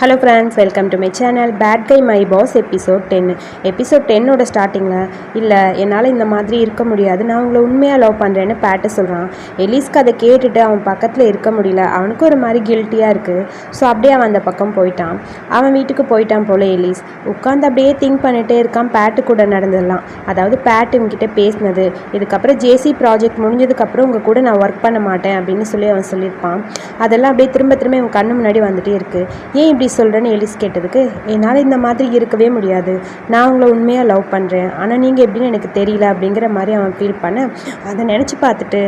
Hello friends welcome to my channel bad guy my boss episode ten episode டென்னோட ஸ்டார்டிங்கில் இல்லை என்னால் இந்த மாதிரி இருக்க முடியாது நான் உங்களை உண்மையாக லவ் பண்ணுறேன்னு பேட்டை சொல்கிறான் எலிஸ்க்கு அதை கேட்டுட்டு அவன் பக்கத்தில் இருக்க முடியல அவனுக்கு ஒரு மாதிரி கில்ட்டியாக இருக்குது ஸோ அப்படியே அவன் அந்த பக்கம் போயிட்டான். அவன் வீட்டுக்கு போயிட்டான் போல எலிஸ். உட்காந்து அப்படியே திங்க் பண்ணிகிட்டே இருக்கான் பேட்டு கூட நடந்துடலாம். அதாவது பேட்டு இவங்கிட்ட பேசினது. இதுக்கப்புறம் ஜேசி ப்ராஜெக்ட் முடிஞ்சதுக்கப்புறம் உங்கள் கூட நான் ஒர்க் பண்ண மாட்டேன் அப்படின்னு சொல்லி அவன் சொல்லியிருப்பான். அதெல்லாம் அப்படியே திரும்ப திரும்ப இவன் கண்ணு முன்னாடி வந்துகிட்டே இருக்குது ஏன் இப்படி சொல்கிறேன்னு எலிஸ் கேட்டதுக்கு என்னால் இந்த மாதிரி இருக்கவே முடியாது. நான் உங்களை உண்மையாக லவ் பண்ணுறேன் ஆனால் நீங்கள் எப்படின்னு எனக்கு தெரியல அப்படிங்கிற மாதிரி அவன் ஃபீல் பண்ண அதை நினச்சி பார்த்துட்டு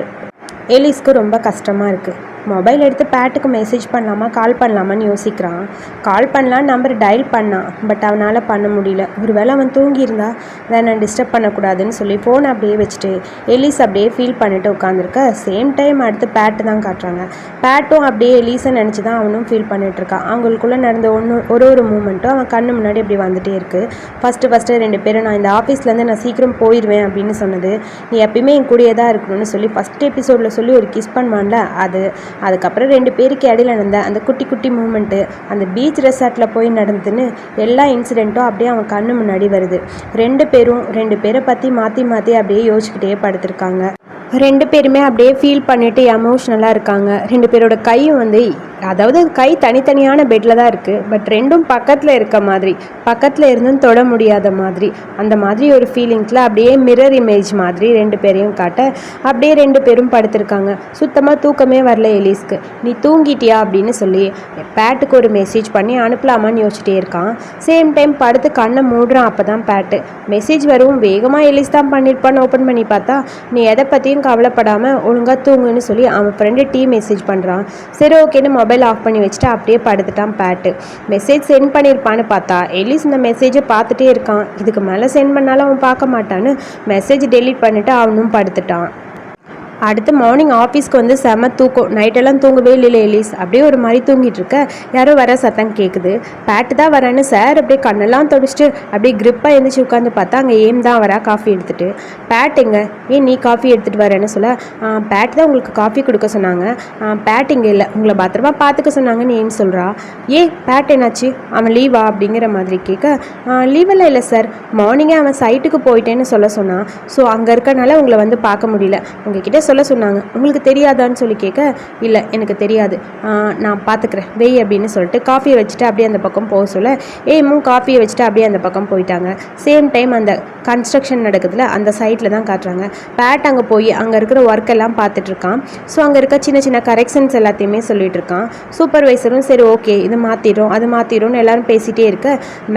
எலிஸ்க்கு ரொம்ப கஷ்டமாக இருக்குது மொபைல் எடுத்து பேட்டுக்கு மெசேஜ் பண்ணலாமா கால் பண்ணலாமான்னு யோசிக்கிறான். கால் பண்ணலாம் நம்பர் டயல் பண்ணான் பட் அவனால் பண்ண முடியல. ஒரு வேளை அவன் தூங்கியிருந்தா வேணாம் டிஸ்டர்ப் பண்ணக்கூடாதுன்னு சொல்லி ஃபோன் அப்படியே வச்சுட்டு எலிஸ் அப்படியே ஃபீல் பண்ணிட்டு உட்காந்துருக்க சேம் டைம் அடுத்து பேட்டு தான் காட்டுறாங்க. பேட்டும் அப்படியே எலிஸை நினச்சி தான் அவனும் ஃபீல் பண்ணிகிட்ருக்கான் அவங்களுக்குள்ளே நடந்த ஒன்று ஒரு ஒரு மூமெண்ட்டும் அவன் கண்ணு முன்னாடி அப்படி வந்துகிட்டே இருக்குது ஃபஸ்ட்டு ஃபஸ்ட்டு ரெண்டு பேரும் நான் இந்த ஆஃபீஸ்லேருந்து நான் சீக்கிரம் போயிடுவேன் அப்படின்னு சொன்னது. நீ எப்பயுமே என் கூடயே தான் இருக்கணும்னு சொல்லி ஃபஸ்ட் எபிசோடில் சொல்லி ஒரு கிஸ் பண்ணுவான்ல அது அதுக்கப்புறம் ரெண்டு பேருக்கு இடையில நடந்த அந்த குட்டி குட்டி மூமெண்ட்டு அந்த பீச் ரெசார்ட்டில் போய் நடந்துன்னு எல்லா இன்சிடெண்ட்டும் அப்படியே அவன் கண்ணு முன்னாடி வருது. ரெண்டு பேரும் ரெண்டு பேரை பற்றி மாற்றி மாற்றி அப்படியே யோசிச்சுக்கிட்டே படுத்திருக்காங்க. ரெண்டு பேருமே அப்படியே ஃபீல் பண்ணிட்டு எமோஷ்னலாக இருக்காங்க. ரெண்டு பேரோட கையும் வந்து அதாவது கை தனித்தனியான பெட்டில் தான் இருக்குது பட் ரெண்டும் பக்கத்தில் இருக்க மாதிரி பக்கத்தில் இருந்தும் தொட முடியாத மாதிரி அந்த மாதிரி ஒரு ஃபீலிங்ஸில் அப்படியே மிரர் இமேஜ் மாதிரி ரெண்டு பேரையும் காட்ட அப்படியே ரெண்டு பேரும் படுத்திருக்காங்க. சுத்தமாக தூக்கமே வரல எலிஸ்க்கு. நீ தூங்கிட்டியா? அப்படின்னு சொல்லி பேட்டுக்கு ஒரு மெசேஜ் பண்ணி அனுப்பலாமான்னு யோசிச்சிட்டே இருக்கான். சேம் டைம் படுத்து கண்ணை மூடுறான் அப்போ தான் பேட்டு. மெசேஜ் வரும். வேகமாக எலிஸ் தான் பண்ணியிருப்பான்னு ஓப்பன் பண்ணி பார்த்தா நீ எதை பற்றி பற்றியும் கவலைப்படாமல் ஒழுங்காக தூங்குன்னு சொல்லி அவன் ஃப்ரெண்டு டீ மெசேஜ் பண்ணுறான் சரி ஓகேன்னு மொபைல் ஆஃப் பண்ணி வச்சுட்டு அப்படியே படுத்துட்டான் பேட்டு. மெசேஜ் சென்ட் பண்ணியிருப்பான்னு பார்த்தா எலிஸ் இந்த மெசேஜை பார்த்துட்டே இருக்கான். இதுக்கு மேலே சென்ட் பண்ணாலும் அவன் பார்க்க மாட்டான்னு மெசேஜ் டெலீட் பண்ணிவிட்டு அவனும் படுத்துட்டான். அடுத்து மார்னிங் ஆஃபீஸ்க்கு வந்து செம தூக்கம். நைட்டெல்லாம் தூங்கவே இல்லை எலிஸ் அப்படியே ஒரு மாதிரி தூங்கிட்டு இருக்க. யாரோ வர சத்தம் கேட்குது பேட்டு தான் வரேன்னு சார் அப்படியே கண்ணெல்லாம் தொடச்சிட்டு அப்படியே கிரிப்பாக எழுந்திரிச்சு உட்காந்து பார்த்தா அங்கே ஏம் தான் வரா காஃபி எடுத்துட்டு. பேட் ஏன் நீ காஃபி எடுத்துகிட்டு வரேன்னு சொல்ல. பேட் தான் உங்களுக்கு காஃபி கொடுக்க சொன்னாங்க. பேட் இங்கே இல்லை. உங்களை பத்திரமா பார்த்துக்க சொன்னாங்கன்னு ஏம் சொல்கிறா ஏ பேட் என்னாச்சு? அவன் லீவா அப்படிங்கிற மாதிரி கேட்க லீவெல்லாம் இல்லை சார் மார்னிங்கே அவன் சைட்டுக்கு போயிட்டேன்னு சொல்ல சொன்னான் ஸோ அங்கே இருக்கனால உங்களை வந்து பார்க்க முடியல. உங்ககிட்ட சொல்ல சொன்னாங்க. உங்களுக்கு தெரியாதான்னு சொல்லி கேட்க இல்லை எனக்கு தெரியாது. நான் பார்த்துக்கிறேன் வெய் அப்படின்னு சொல்லிட்டு காஃபியை வச்சுட்டு அப்படியே அந்த பக்கம் போக சொல்ல ஏமும் காஃபியை வச்சுட்டு அப்படியே அந்த பக்கம் போயிட்டாங்க. சேம் டைம் அந்த கன்ஸ்ட்ரக்ஷன் நடக்குதுல அந்த சைட்டில் தான் காட்டுறாங்க. பேட் அங்கே போய் அங்கே இருக்கிற ஒர்க் எல்லாம் பார்த்துட்ருக்கான் ஸோ அங்கே இருக்க சின்ன சின்ன கரெக்ஷன்ஸ் எல்லாத்தையுமே சொல்லிட்டு இருக்கான். சூப்பர்வைசரும் சரி ஓகே இது மாற்றிடும் அது மாற்றிடும்னு எல்லாரும் பேசிகிட்டே இருக்க.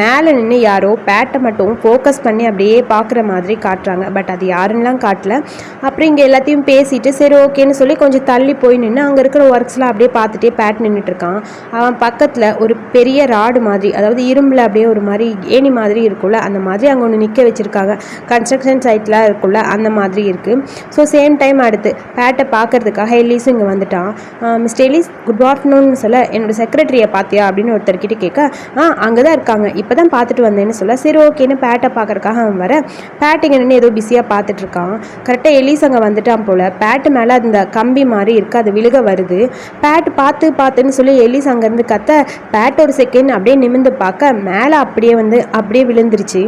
மேலே நின்று யாரோ பேட்டை மட்டும் ஃபோக்கஸ் பண்ணி அப்படியே பார்க்குற மாதிரி காட்டுறாங்க. பட் அது யாருன்னெலாம் காட்டல. அப்புறம் இங்கே எல்லாத்தையும் பே பேசிட்டு சரி ஓகேன்னு சொல்லி கொஞ்சம் தள்ளி போய் நின்று அங்கே இருக்கிற ஒர்க்ஸ்லாம் அப்படியே பார்த்துட்டே பேட் நின்றுட்டுருக்கான் அவன் பக்கத்தில் ஒரு பெரிய ராடு மாதிரி அதாவது இரும்பில் அப்படியே ஒரு மாதிரி ஏணி மாதிரி இருக்கும்ல அந்த மாதிரி அங்கே ஒன்று நிற்க வச்சுருக்காங்க. கன்ஸ்ட்ரக்ஷன் சைட்லாம் இருக்கும்ல அந்த மாதிரி இருக்குது ஸோ சேம் டைம் அடுத்து பேட்டை பார்க்கறதுக்காக எல்லீஸும் இங்கே வந்துட்டான். மிஸ்டர் எலிஸ் குட் ஆஃப்டர்நூன் சொல்ல என்னோட செக்ரட்டரியை பார்த்தியா அப்படின்னு ஒருத்தர்கிட்ட கேட்க ஆ அங்கே தான் இருக்காங்க. இப்போ தான் பார்த்துட்டு வந்தேன்னு சொல்ல சரி ஓகேன்னு பேட்டை பார்க்குறக்காக அவன் வர. பேட் இங்கே நின்று ஏதோ பிஸியாக பார்த்துட்டு இருக்கான். கரெக்டாக எலீஸ் அங்கே வந்துட்டான் போல். பேட்டு மேலே அந்த கம்பி மாதிரி இருக்குது அது விழுக வருது. பேட் பார்த்து பார்த்துன்னு சொல்லி எலிஸ் அங்கேருந்து கத்த பேட் ஒரு செகண்ட் அப்படியே நிமிர்ந்து பார்க்க மேலே அப்படியே வந்து அப்படியே விழுந்துருச்சு.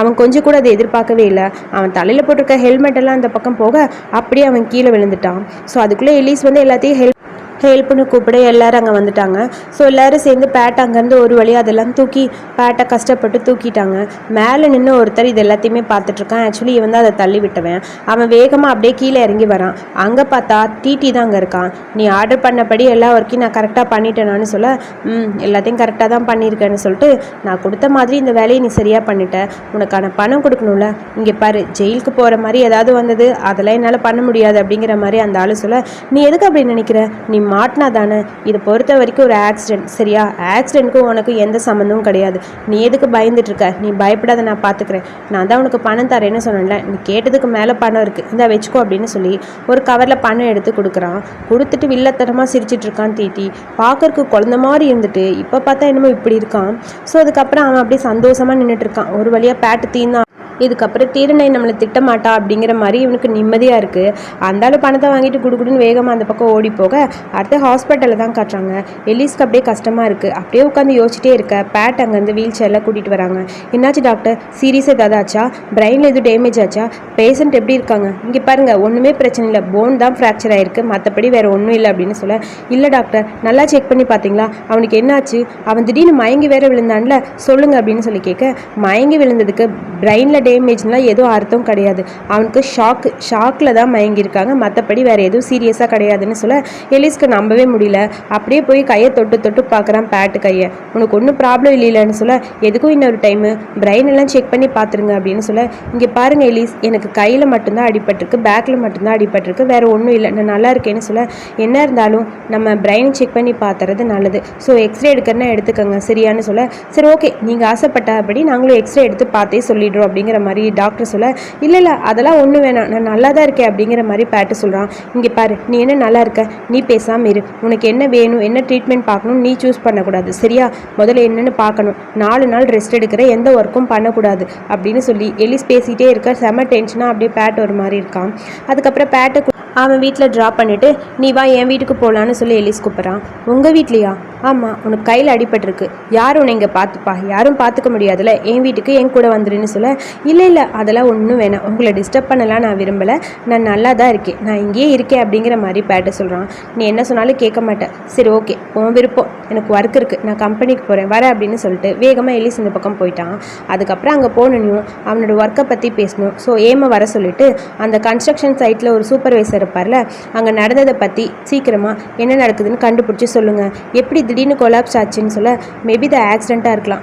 அவன் கொஞ்சம் கூட அதை எதிர்பார்க்கவே இல்லை. அவன் தலையில் போட்டிருக்க ஹெல்மெட் எல்லாம் அந்த பக்கம் போக அப்படியே அவன் கீழே விழுந்துட்டான். ஸோ அதுக்குள்ளே எலிஸ் வந்து எல்லாத்தையும் ஹெல்ப் ஹெல்ப்னு கூப்பிட எல்லாரும் அங்கே வந்துட்டாங்க. ஸோ எல்லாரும் சேர்ந்து பேட்டை அங்கேருந்து ஒரு வழியாக அதெல்லாம் தூக்கி பேட்டை கஷ்டப்பட்டு தூக்கிட்டாங்க. மேலே நின்று ஒருத்தர் இது எல்லாத்தையுமே பார்த்துட்ருக்கான் ஆக்சுவலி இவன் தான் அதை தள்ளி விட்டவன். அவன் வேகமாக அப்படியே கீழே இறங்கி வரான். அங்கே பார்த்தா டிடி தான் அங்கே இருக்கான். நீ ஆர்டர் பண்ணபடி எல்லா ஒர்க்கையும் நான் கரெக்டாக பண்ணிட்டேனான்னு சொல்ல ம் எல்லாத்தையும் கரெக்டாக தான் பண்ணியிருக்கேன்னு சொல்லிட்டு நான் கொடுத்த மாதிரி இந்த வேலையை நீ சரியாக பண்ணிட்ட. உனக்கான பணம் கொடுக்கணும்ல. இங்கே பாரு ஜெயிலுக்கு போகிற மாதிரி ஏதாவது வந்தது அதெல்லாம் என்னால் பண்ண முடியாது. அப்படிங்கிற மாதிரி அந்த ஆள் சொல்ல நீ எதுக்கு அப்படி நினைக்கிற? நீ மாட்டினா தானே இதை பொறுத்த வரைக்கும் ஒரு ஆக்சிடென்ட் சரியா? ஆக்சிடென்ட்க்கும் உனக்கு எந்த சம்மந்தமும் கிடையாது. நீ எதுக்கு பயந்துட்டுருக்க? நீ பயப்படாத நான் பார்த்துக்கிறேன் நான் தான் உனக்கு பணம் தரேன்னு சொன்னேன்ல. நீ கேட்டதுக்கு மேலே பணம் இருக்குது இந்த வச்சுக்கோ அப்படின்னு சொல்லி ஒரு கவரில் பணம் எடுத்து கொடுக்குறான். கொடுத்துட்டு வில்லத்தனமாக சிரிச்சிட்டு இருக்கான் தீட்டி. பார்க்கறக்கு குழந்த மாதிரி இருந்துட்டு இப்போ பார்த்தா என்னமோ இப்படி இருக்கான். ஸோ அதுக்கப்புறம் அவன் அப்படியே சந்தோஷமாக நின்றுட்டு இருக்கான் ஒரு வழியாக பேட்டு தீந்தான். இதுக்கப்புறம் தீரனை நம்மளை திட்டமாட்டா அப்படிங்கிற மாதிரி இவனுக்கு நிம்மதியாக இருக்குது அந்தாலும் பணத்தை வாங்கிட்டு குடுக்குடுன்னு வேகமாக அந்த பக்கம் ஓடி போக அடுத்து ஹாஸ்பிட்டலில் தான் காட்டுறாங்க. எலிஸ்க்கு அப்படியே கஷ்டமாக இருக்குது அப்படியே உட்காந்து யோசிச்சிட்டே இருக்க. பேட் அங்கேருந்து வீல் சேரில் கூட்டிகிட்டு வராங்க. என்னாச்சு டாக்டர் சீரியஸ் ஏதாவது ஆச்சா? பிரெயினில் எதுவும் டேமேஜ் ஆச்சா? பேஷண்ட் எப்படி இருக்காங்க? இங்கே பாருங்கள் ஒன்றுமே பிரச்சனை இல்லை. போன் தான் ஃப்ராக்சர் ஆயிருக்கு. மற்றபடி வேறு ஒன்றும் இல்லை அப்படின்னு சொல்ல. இல்லை டாக்டர் நல்லா செக் பண்ணி பார்த்தீங்களா? அவனுக்கு என்னாச்சு? அவன் திடீர்னு மயங்கி வேற விழுந்தான்ல. சொல்லுங்கள் அப்படின்னு சொல்லி கேட்க மயங்கி விழுந்ததுக்கு பிரெயினில் டேமேஜ்லாம் எதுவும் அர்த்தம் கிடையாது. அவனுக்கு ஷாக் ஷாக்கில் தான் மயங்கியிருக்காங்க. மற்றபடி வேறு எதுவும் சீரியஸாக கிடையாதுன்னு சொல்ல எலிஸ்க்கு நம்பவே முடியல. அப்படியே போய் கையை தொட்டு தொட்டு பார்க்குறான் பேட்டு கையை. உனக்கு ஒன்றும் ப்ராப்ளம் இல்லைன்னு சொல்ல எதுக்கும் இன்னொரு டைமு பிரெயின் எல்லாம் செக் பண்ணி பார்த்துருங்க அப்படின்னு சொல்ல இங்கே பாருங்க எலிஸ் எனக்கு கையில் மட்டும்தான் அடிபட்டிருக்கு பேக்கில் மட்டும்தான் அடிபட்டிருக்கு வேறு ஒன்றும் இல்லை நான் நல்லா இருக்கேன்னு சொல்ல என்ன இருந்தாலும் நம்ம பிரெயின் செக் பண்ணி பார்த்துறது நல்லது. ஸோ எக்ஸ்ரே எடுக்கிறனா எடுத்துக்கோங்க சரியான்னு சொல்ல சரி ஓகே நீங்கள் ஆசைப்பட்டபடி நாங்களும் எக்ஸ்ரே எடுத்து பார்த்தே சொல்லிடுறோம் அப்படிங்கிற மாதிரி டாக்டர் சொல்ல இல்லை இல்லை அதெல்லாம் ஒன்றும் வேணாம். நான் நல்லா தான் இருக்கேன் அப்படிங்கிற மாதிரி பேட்டு சொல்கிறான் இங்கே பாரு நீ என்ன நல்லா இருக்க? நீ பேசாமல் இரு. உனக்கு என்ன வேணும் என்ன ட்ரீட்மெண்ட் பார்க்கணும் நீ சூஸ் பண்ணக்கூடாது. சரியா? முதல்ல என்னென்னு பார்க்கணும். நாலு நாள் ரெஸ்ட் எடுக்கிற எந்த ஒர்க்கும் பண்ணக்கூடாது. அப்படின்னு சொல்லி எலிஸ் பேசிகிட்டே இருக்க. செம டென்ஷனாக அப்படியே பேட் ஒரு மாதிரி இருக்கான். அதுக்கப்புறம் பேட்டை அவன் வீட்டில் ட்ராப் பண்ணிவிட்டு நீ வா என் வீட்டுக்கு போகலான்னு சொல்லி எலிஸ் கூப்பிட்றான். உங்கள் வீட்லையா? ஆமாம் உனக்கு கையில் அடிபட்டிருக்கு. யார் உன்னை இங்கே பார்த்துப்பா? யாரும் பார்த்துக்க முடியாதுல்ல. என் வீட்டுக்கு என் கூட வந்துருன்னு சொல்ல இல்லை இல்லை அதெல்லாம் ஒன்றும் வேணாம். உங்களை டிஸ்டர்ப் பண்ணலாம் நான் விரும்பலை. நான் நல்லா தான் இருக்கேன். நான் இங்கேயே இருக்கேன் அப்படிங்கிற மாதிரி பேட்ட சொல்கிறான் நீ என்ன சொன்னாலும் கேட்க மாட்டேன். சரி ஓகே. உன் விருப்பம். எனக்கு ஒர்க் இருக்குது நான் கம்பெனிக்கு போகிறேன் வரேன் அப்படின்னு சொல்லிட்டு வேகமாக எலிஸ் இந்த பக்கம் போயிட்டான். அதுக்கப்புறம் அங்கே போனனையும் அவனோட ஒர்க்கை பற்றி பேசணும். ஸோ ஏம வர சொல்லிட்டு அந்த கன்ஸ்ட்ரக்ஷன் சைட்டில் ஒரு சூப்பர்வைசர் இருப்பார்ல அங்கே நடந்ததை பற்றி சீக்கிரமாக என்ன நடக்குதுன்னு கண்டுபிடிச்சி சொல்லுங்கள் எப்படி திடீர்னு கொலாப்ஸ் ஆச்சுன்னு சொல்ல மேபி இது ஆக்சிடெண்ட்டாக இருக்கலாம்.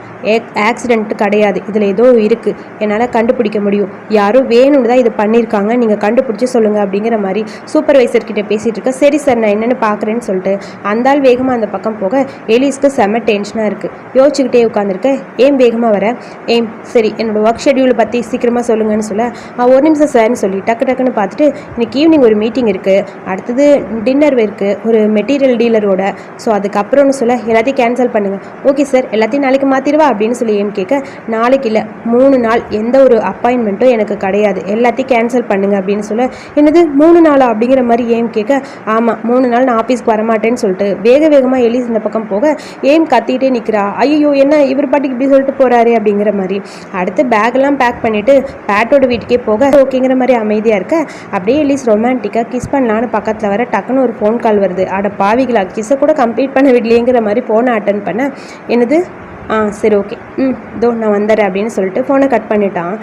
ஆக்சிடென்ட் கிடையாது. இதில் ஏதோ இருக்குது என்னால் கண்டுபிடிக்க முடியும். யாரும் வேணும்னு தான் இது பண்ணியிருக்காங்க. நீங்கள் கண்டுபிடிச்சி சொல்லுங்கள் அப்படிங்கிற மாதிரி சூப்பர்வைசர் கிட்ட பேசிகிட்டு இருக்க சரி சார் நான் என்னென்னு பார்க்குறேன்னு சொல்லிட்டு அந்த ஆள் வேகமாக அந்த பக்கம் போக எலிஸ்க்கு செம்ம டென்ஷனாக இருக்குது யோசிச்சுக்கிட்டே உட்காந்துருக்க ஏன் வேகமாக வர? ஏம் சரி என்னோடய ஒர்க் ஷெடியூலை பற்றி சீக்கிரமாக சொல்லுங்கன்னு சொல்ல "ஆ, ஒரு நிமிஷம் சார்னு சொல்லி டக்கு டக்குன்னு பார்த்துட்டு இன்னைக்கு ஈவினிங் ஒரு மீட்டிங் இருக்குது அடுத்தது டின்னர் இருக்குது ஒரு மெட்டீரியல் டீலரோட ஸோ அதுக்கப்புறம்னு சொல்ல எல்லாத்தையும் கேன்சல் பண்ணுங்கள் ஓகே சார் எல்லாத்தையும் நாளைக்கு மாற்றிடுவா அப்படின்னு சொல்லி ஏம் கேட்க நாளைக்கு இல்லை. மூணு நாள் எந்த ஒரு அப்பாயின்மெண்ட்டும் எனக்கு கிடையாது. எல்லாத்தையும் கேன்சல் பண்ணுங்க அப்படின்னு சொல்ல என்னது மூணு நாள் அப்படிங்கிற மாதிரி ஏம் கேட்க ஆமாம் மூணு நாள் நான் ஆஃபீஸ்க்கு வரமாட்டேன்னு சொல்லிட்டு வேக வேகமாக எலிஸ் இந்த பக்கம் போக ஏம் கத்திக்கிட்டே நிற்கிறா ஐயோ என்ன இவர் பாட்டுக்கு இப்படி சொல்லிட்டு போகிறாரு அப்படிங்கிற மாதிரி. அடுத்து பேக்கெல்லாம் பேக் பண்ணிவிட்டு பேட்டோட வீட்டுக்கே போக ஓகேங்கிற மாதிரி அமைதியாக இருக்க அப்படியே எலிஸ் ரொமான்டிக்காக கிஸ் பண்ணலான்னு பக்கத்தில் வர டக்குன்னு ஒரு ஃபோன் கால் வருது. அட பாவிகளா கிஸ்ஸை கூட கம்ப்ளீட் பண்ண விடலையேங்கிற மாதிரி ஃபோனை அட்டன் பண்ண என்னது ஆ சரி ஓகே ம் இதோ நான் வந்துடுறேன் அப்படின்னு சொல்லிட்டு ஃபோனை கட் பண்ணிட்டான்.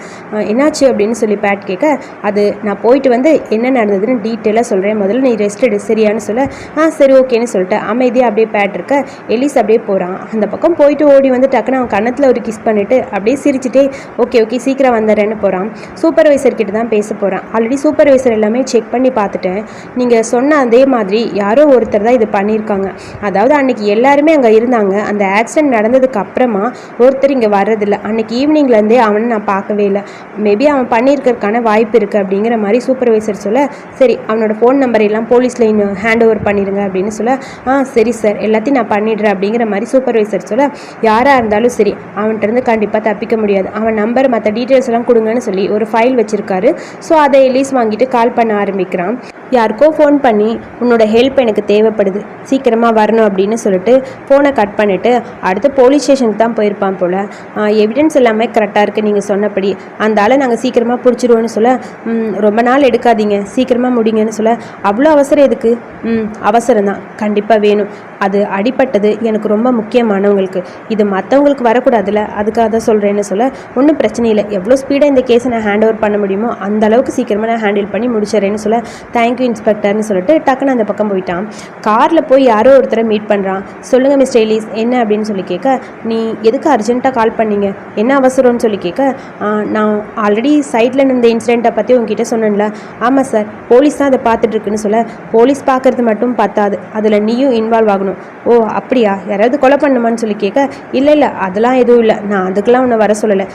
என்னாச்சு அப்படின்னு சொல்லி பேட் கேட்க அது நான் போயிட்டு வந்து என்ன நடந்ததுன்னு டீட்டெயிலாக சொல்கிறேன் முதல்ல நீ ரெஸ்ட் எடு சரியான்னு சொல்ல. ஆ சரி ஓகேன்னு சொல்லிட்டு அமைதியாக அப்படியே பேட் இருக்க எலிஸ் அப்படியே போகிறான் அந்த பக்கம் போயிட்டு ஓடி வந்து டக்குன்னு அவன் கன்னத்தில் ஒரு கிஸ் பண்ணிவிட்டு அப்படியே சிரிச்சிட்டே ஓகே ஓகே சீக்கிரம் வந்துடுறேன்னு போகிறான் சூப்பர்வைசர் கிட்ட தான் பேச போகிறான் ஆல்ரெடி சூப்பர்வைசர் எல்லாமே செக் பண்ணி பார்த்துட்டேன். நீங்கள் சொன்ன அதே மாதிரி யாரோ ஒருத்தர் தான் இது பண்ணியிருக்காங்க. அதாவது அன்றைக்கி எல்லாருமே அங்கே இருந்தாங்க. அந்த ஆக்சிடென்ட் நடந்ததுக்கு அப்புறமா ஒருத்தர் இங்கே வர்றதில்ல. அன்னைக்கு ஈவினிங்லேருந்தே அவனை நான் பார்க்கவே இல்லை. மேபி அவன் பண்ணியிருக்கிறதுக்கான வாய்ப்பு இருக்குது அப்படிங்கிற மாதிரி சூப்பர்வைசர் சொல்ல சரி அவனோட ஃபோன் நம்பர் எல்லாம் போலீஸில் இன்னும் ஹேண்ட் ஓவர் பண்ணிடுங்க அப்படின்னு சொல்ல ஆ சரி சார் எல்லாத்தையும் நான் பண்ணிடுறேன் அப்படிங்கிற மாதிரி சூப்பர்வைசர் சொல்ல யாராக இருந்தாலும் சரி அவன்கிட்ட இருந்து கண்டிப்பாக தப்பிக்க முடியாது. அவன் நம்பர் மற்ற டீட்டெயில்ஸ் எல்லாம் கொடுங்கன்னு சொல்லி ஒரு ஃபைல் வச்சுருக்காரு. ஸோ அதை எலீஸ் வாங்கிட்டு கால் பண்ண ஆரம்பிக்கிறான். யாருக்கோ ஃபோன் பண்ணி உன்னோட ஹெல்ப் எனக்கு தேவைப்படுது. சீக்கிரமாக வரணும் அப்படின்னு சொல்லிட்டு ஃபோனை கட் பண்ணிவிட்டு அடுத்து போலீஸ் ஸ்டேஷன் ஸ்டேஷனுக்கு தான் போயிருப்பான் போல். எவிடன்ஸ் எல்லாமே கரெக்டாக இருக்குது நீங்கள் சொன்னபடி. அந்த ஆளை நாங்கள் சீக்கிரமாக பிடிச்சிருவோன்னு சொல்ல ரொம்ப நாள் எடுக்காதீங்க. சீக்கிரமாக முடிங்கன்னு சொல்ல அவ்வளோ அவசரம் எதுக்கு? ம் அவசரம் தான் கண்டிப்பாக வேணும். அது அடிபட்டது எனக்கு ரொம்ப முக்கியமானவங்களுக்கு. இது மற்றவங்களுக்கு வரக்கூடாதுல்ல அதுக்காக தான் சொல்கிறேன்னு சொல்ல ஒன்றும் பிரச்சனை இல்லை. எவ்வளோ ஸ்பீடாக இந்த கேஸை நான் ஹேண்ட் ஓவர் பண்ண முடியுமோ அந்த அளவுக்கு சீக்கிரமாக நான் ஹேண்டில் பண்ணி முடிச்சிடறேன்னு சொல்ல தேங்க்யூ இன்ஸ்பெக்டர்னு சொல்லிட்டு டக்குன்னு அந்த பக்கம் போயிட்டான். காரில் போய் யாரோ ஒருத்தரை மீட் பண்ணுறான் சொல்லுங்கள் மிஸ்டர் எலிஸ் என்ன அப்படின்னு சொல்லி கேட்க நீ எதுக்கு அர்ஜென்ட்டாக கால் பண்ணீங்க? என்ன அவசரம்னு சொல்லி கேட்க நான் ஆல்ரெடி சைட்டில் இந்த இன்சிடெண்ட்டை பற்றி உங்ககிட்ட சொன்னேன்ல. ஆமாம் சார் போலீஸ் தான் அதை பார்த்துட்டு இருக்குன்னு சொல்ல போலீஸ் பார்க்கறது மட்டும் பத்தாது. அதில் நீயும் இன்வால்வ் ஆகணும். பார்க்கணும் ஓ அப்படியா? யாராவது கொலை பண்ணுமான்னு சொல்லி கேட்க இல்லை இல்லை அதெல்லாம் எதுவும் இல்லை. நான் அதுக்கெலாம் உன்னை வர சொல்லலை.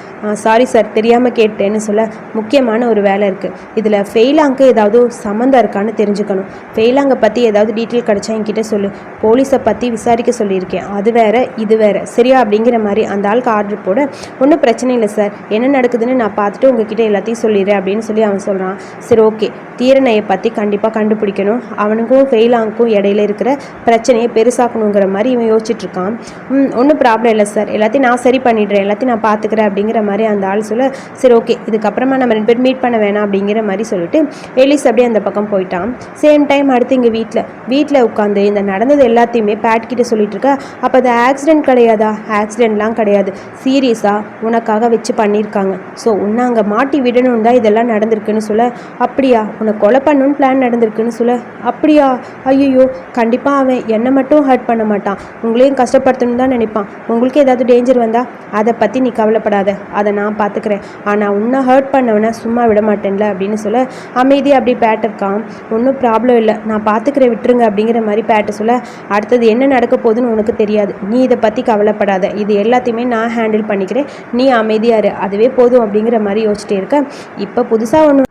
சாரி சார் தெரியாமல் கேட்டேன்னு சொல்ல முக்கியமான ஒரு வேலை இருக்குது இதில் ஃபெயிலாங்க்கு ஏதாவது சம்மந்தம் இருக்கான்னு தெரிஞ்சுக்கணும். ஃபெயிலாங்கை பற்றி ஏதாவது டீட்டெயில் கிடச்சா என்கிட்ட சொல்லு. போலீஸை பற்றி விசாரிக்க சொல்லியிருக்கேன். அது வேற இது வேறு. சரியா? அப்படிங்கிற மாதிரி அந்த ஆளுக்கு ஆர்டர் போட ஒன்றும் பிரச்சனை இல்லை சார் என்ன நடக்குதுன்னு நான் பார்த்துட்டு உங்ககிட்ட எல்லாத்தையும் சொல்லிடுறேன் அப்படின்னு சொல்லி அவன் சொல்கிறான் சரி ஓகே. தீரணையை பற்றி கண்டிப்பாக கண்டுபிடிக்கணும். அவனுக்கும் ஃபெயிலாங்க்கும் இடையில இருக்கிற பிரச்சனையை பெருசாக்கணுங்கிற மாதிரி இவன் யோசிச்சுட்டு இருக்கான் ம் ஒன்றும் ப்ராப்ளம் இல்லை சார் எல்லாத்தையும் நான் சரி பண்ணிடுறேன். எல்லாத்தையும் நான் பார்த்துக்கிறேன் அப்படிங்கிற மாதிரி அந்த ஆள் சொல்ல சரி ஓகே இதுக்கப்புறமா நம்ம ரெண்டு பேர் மீட் பண்ண வேணாம் அப்படிங்கிற மாதிரி சொல்லிட்டு எலிஸ் அப்படியே அந்த பக்கம் போயிட்டான். சேம் டைம் அடுத்து இங்கே வீட்டில் வீட்டில் உட்காந்து இந்த நடந்தது எல்லாத்தையுமே பேட் கிட்ட சொல்லிட்டு இருக்கா அப்போ அது ஆக்சிடென்ட் கிடையாதா? ஆக்சிடென்ட்லாம் கிடையாது. சீரியஸாக உனக்காக வச்சு பண்ணியிருக்காங்க. ஸோ உன்னை அங்கே மாட்டி விடணும் தான் இதெல்லாம் நடந்திருக்குன்னு சொல்ல அப்படியா? உன்னை கொலை பண்ணணும்னு பிளான் நடந்திருக்குன்னு சொல்ல அப்படியா? ஐயோ கண்டிப்பாக அவன் என்னை மட்டும் ஹர்ட் பண்ண மாட்டான். உங்களையும் கஷ்டப்படுத்தணும் தான் நினைப்பான். உங்களுக்கு ஏதாவது டேஞ்சர் வந்தால் அதை பற்றி நீ கவலைப்படாத. அதை நான் பார்த்துக்கிறேன் ஆனால் உன்னை ஹர்ட் பண்ணவனை சும்மா விட மாட்டேன்ல அப்படின்னு சொல்ல அமைதி அப்படி பேட்டிருக்கான் ஒன்றும் ப்ராப்ளம் இல்லை. நான் பார்த்துக்கிறேன் விட்டுருங்க அப்படிங்கிற மாதிரி பேட்டை சொல்ல அடுத்தது என்ன நடக்க போகுதுன்னு உனக்கு தெரியாது. நீ இதை பற்றி கவலைப்படாத. இது எல்லாத்தையுமே நான் ஹேண்டில் பண்ணிக்கிறேன். நீ அமைதியாரு அதுவே போதும் அப்படிங்கிற மாதிரி யோசிச்சுட்டே இருக்க. இப்போ புதுசாக ஒன்று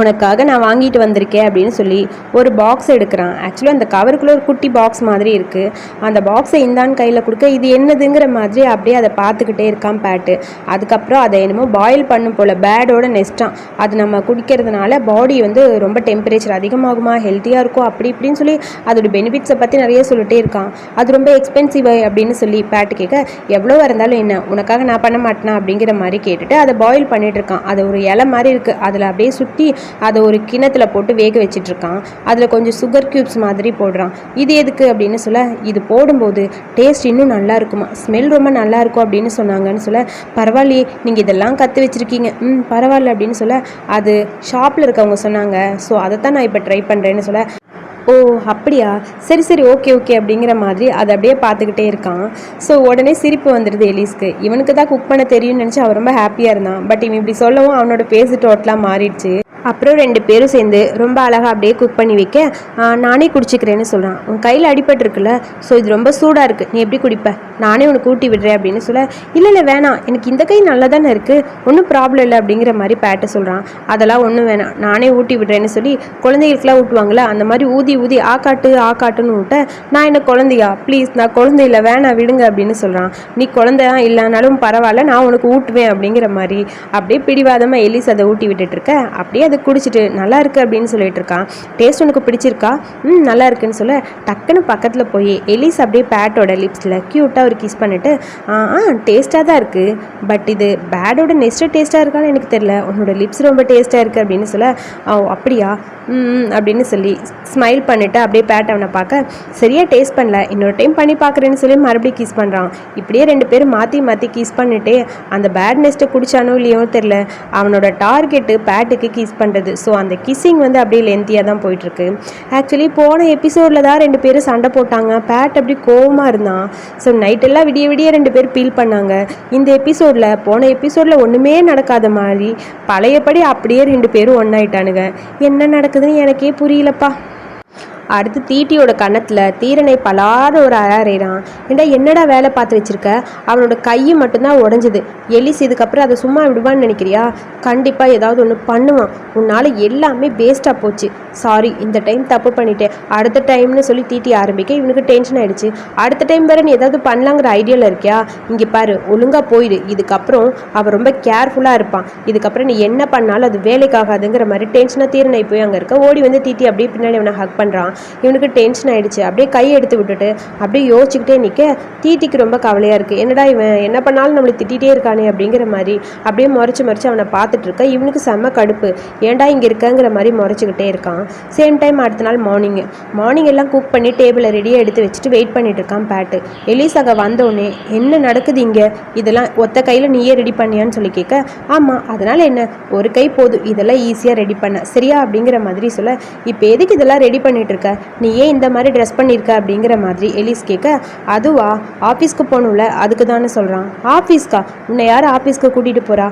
உனக்காக நான் வாங்கிட்டு வந்திருக்கேன் அப்படின்னு சொல்லி ஒரு பாக்ஸ் எடுக்கிறான். ஆக்சுவலாக அந்த கவருக்குள்ளே ஒரு குட்டி பாக்ஸ் மாதிரி இருக்குது அந்த பாக்ஸை இந்தான்னு கையில் கொடுக்க இது என்னதுங்கிற மாதிரி அப்படியே அதை பார்த்துக்கிட்டே இருக்கான் பேட்டு. அதுக்கப்புறம் அதை என்னமோ பாயில் பண்ணும் போல் பேடோட நெஸ்ட்டான் அது நம்ம குடிக்கிறதுனால பாடி வந்து ரொம்ப டெம்பரேச்சர் அதிகமாகுமா ஹெல்த்தியாக இருக்கும் அப்படி இப்படின்னு சொல்லி அதோட பெனிஃபிட்ஸை பற்றி நிறைய சொல்லிட்டே இருக்கான். அது ரொம்ப எக்ஸ்பென்சிவ் அப்படின்னு சொல்லி பேட்டு கேட்க எவ்வளோ இருந்தாலும் என்ன உனக்காக நான் பண்ண மாட்டேனா? அப்படிங்கிற மாதிரி கேட்டுட்டு அதை பாயில் பண்ணிகிட்டு இருக்கான். அது ஒரு இலை மாதிரி இருக்குது அதில் அப்படியே சுற்றி அதை ஒரு கிணத்துல போட்டு வேக வச்சிட்டு இருக்கான் அதில் கொஞ்சம் சுகர் க்யூப்ஸ் மாதிரி போடுறான். இது எதுக்கு அப்படின்னு சொல்ல இது போடும்போது டேஸ்ட் இன்னும் நல்லா இருக்குமா? ஸ்மெல் ரொம்ப நல்லா இருக்கும் அப்படின்னு சொன்னாங்கன்னு சொல்ல பரவாயில்லையே நீங்கள் இதெல்லாம் கற்று வச்சுருக்கீங்க. ம் பரவாயில்ல அப்படின்னு சொல்ல அது ஷாப்பில் இருக்கவங்க சொன்னாங்க. ஸோ அதை தான் நான் இப்போ ட்ரை பண்ணுறேன்னு சொல்ல ஓ அப்படியா? சரி சரி ஓகே ஓகே அப்படிங்கிற மாதிரி அதை அப்படியே பார்த்துக்கிட்டே இருக்கான். ஸோ உடனே சிரிப்பு வந்துடுது எலிஸ்க்கு. இவனுக்கு தான் குக் பண்ண தெரியும்னு நினச்சி அவன் ரொம்ப ஹாப்பியாக இருந்தான். பட் இவன் இப்படி சொல்லவும் அவனோட பேசு டோட்டலாக மாறிடுச்சு. அப்புறம் ரெண்டு பேரும் சேர்ந்து ரொம்ப அழகாக அப்படியே குக் பண்ணி வைக்க நானே குடிச்சிக்கிறேன்னு சொல்கிறான் உன் கையில் அடிபட்டுருக்குல்ல ஸோ இது ரொம்ப சூடாக இருக்குது நீ எப்படி குடிப்ப? நானே உனக்கு ஊட்டி விடுறேன் அப்படின்னு சொல்ல இல்லை இல்லை வேணாம். எனக்கு இந்த கை நல்லா தானே இருக்குது ஒன்றும் ப்ராப்ளம் இல்லை அப்படிங்கிற மாதிரி பேட்டை சொல்கிறான் அதெல்லாம் ஒன்றும் வேணாம். நானே ஊட்டி விடுறேன்னு சொல்லி குழந்தைகளுக்குலாம் ஊட்டுவாங்களே அந்த மாதிரி ஊதி ஊதி ஆக்காட்டு ஆக்காட்டுன்னு விட்ட நான் என்ன குழந்தையா? ப்ளீஸ் நான் குழந்தை இல்லை வேணாம் விடுங்க அப்படின்னு சொல்கிறான் நீ குழந்தையா இல்லைனாலும் பரவாயில்ல நான் உனக்கு ஊட்டுவேன் அப்படிங்கிற மாதிரி அப்படியே பிடிவாதமாக எலிஸ் அதை ஊட்டி விட்டுட்டு இருக்க. அப்படியே அதை குடிச்சிட்டு நல்லா இருக்கு அப்படின்னு சொல்லிட்டு இருக்கான். டேஸ்ட் உனக்கு பிடிச்சிருக்கா? ம் நல்லா இருக்குன்னு சொல்ல டக்குன்னு பக்கத்தில் போய் எலிஸ் அப்படியே பேட்டோட லிப்ஸில் க்யூட்டாக ஒரு கிஸ் பண்ணிவிட்டு ஆ ஆ டேஸ்ட்டாக தான் இருக்குது பட் இது பேடோட நெஸ்ட்டு டேஸ்ட்டாக இருக்கான்னு எனக்கு தெரியல. உன்னோட லிப்ஸ் ரொம்ப டேஸ்ட்டாக இருக்குது அப்படின்னு சொல்ல "ஓ அப்படியா? ம் அப்படின்னு சொல்லி ஸ்மைல் பண்ணிவிட்டு அப்படியே பேட் அவனை பார்க்க சரியாக டேஸ்ட் பண்ணல. இன்னொரு டைம் பண்ணி பார்க்குறேன்னு சொல்லி மறுபடியும் கிஸ் பண்ணுறான் இப்படியே ரெண்டு பேரும் மாற்றி மாற்றி கிஸ் பண்ணிட்டே அந்த பேட் நெஸ்ட்டை குடிச்சானோ இல்லையோ தெரில அவனோட டார்கெட்டு பேட்டுக்கு கிஸ் பண்ணுறது ஸோ அந்த கிஸ்ஸிங் வந்து அப்படியே லென்த்தியாக தான் போயிட்டுருக்கு. ஆக்சுவலி போன எபிசோடில் தான் ரெண்டு பேரும் சண்டை போட்டாங்க. பேட் அப்படி கோவமாக இருந்தான் ஸோ நைட்டெல்லாம் விடிய விடிய ரெண்டு பேர் ஃபீல் பண்ணாங்க. இந்த எபிசோடில் போன எபிசோடில் ஒன்றுமே நடக்காத மாதிரி பழையபடி அப்படியே ரெண்டு பேரும் ஒன்றாயிட்டானுங்க என்ன நடக்குதுன்னு எனக்கே புரியலப்பா. அடுத்து தீட்டியோட கன்னத்தில் தீரனை பலார ஒரு அறாறான் ஏண்டா என்னடா வேலை பார்த்து வச்சிருக்க? அவனோட கையை மட்டும்தான் உடஞ்சிது. எலிஸ் இதுக்கப்புறம் அதை சும்மா விடுவான்னு நினைக்கிறியா? கண்டிப்பாக ஏதாவது ஒன்று பண்ணுவான். உன்னால் எல்லாமே வேஸ்ட்டாக போச்சு. சாரி இந்த டைம் தப்பு பண்ணிட்டேன். அடுத்த டைம்னு சொல்லி தீட்டி ஆரம்பிக்க இவனுக்கு டென்ஷன் ஆயிடுச்சு. அடுத்த டைம் வேற நீ ஏதாவது பண்ணலாங்கிற ஐடியாவில் இருக்கியா? இங்கே பாரு ஒழுங்காக போயிடு இதுக்கப்புறம் அவன் ரொம்ப கேர்ஃபுல்லாக இருப்பான். இதுக்கப்புறம் நீ என்ன பண்ணாலும் அது வேலைக்காகாதுங்கிற மாதிரி டென்ஷனாக தீரனை போய் அங்கே இருக்க. ஓடி வந்து தீட்டி அப்படியே பின்னாடி அவனை ஹக் பண்ணுறான் இவனுக்கு டென்ஷன் ஆயிடுச்சு. அப்படியே கை எடுத்து விட்டுட்டு அப்படியே யோசிச்சுக்கிட்டே நிற்க தீட்டிக்கு ரொம்ப கவலையாக இருக்குது என்னடா இவன் என்ன பண்ணாலும் நம்மளை திட்டிகிட்டே இருக்கானே அப்படிங்கிற மாதிரி அப்படியே முறைச்சி முறைச்சி அவனை பார்த்துட்டு இருக்க. இவனுக்கு செம்ம கடுப்பு. ஏன்டா இங்கே இருக்கங்கிற மாதிரி முறைச்சிக்கிட்டே இருக்கான். சேம் டைம் அடுத்த நாள் மார்னிங்கு மார்னிங் எல்லாம் குக் பண்ணி டேபிளில் ரெடியாக எடுத்து வச்சுட்டு வெயிட் பண்ணிட்டு இருக்கான் பேட்டு. எலிசாக வந்தோடனே என்ன நடக்குது இங்கே? இதெல்லாம் ஒத்த கையில் நீயே ரெடி பண்ணியான்னு சொல்லி கேட்க ஆமாம் அதனால் என்ன? ஒரு கை போதும். இதெல்லாம் ஈஸியாக ரெடி பண்ண. சரியா? அப்படிங்கிற மாதிரி சொல்ல இப்போ எதுக்கு இதெல்லாம் ரெடி பண்ணிட்டு இருக்க? நீ ஏன் இந்த மாதிரி ட்ரெஸ் பண்ணியிருக்க அப்படிங்கிற மாதிரி எலிஸ் கேட்க அதுவா? ஆஃபீஸ்க்கு போகணும்ல அதுக்கு தானே சொல்கிறான் ஆஃபீஸ்க்கா உன்னை யார் ஆஃபீஸ்க்கு கூட்டிகிட்டு போகிறா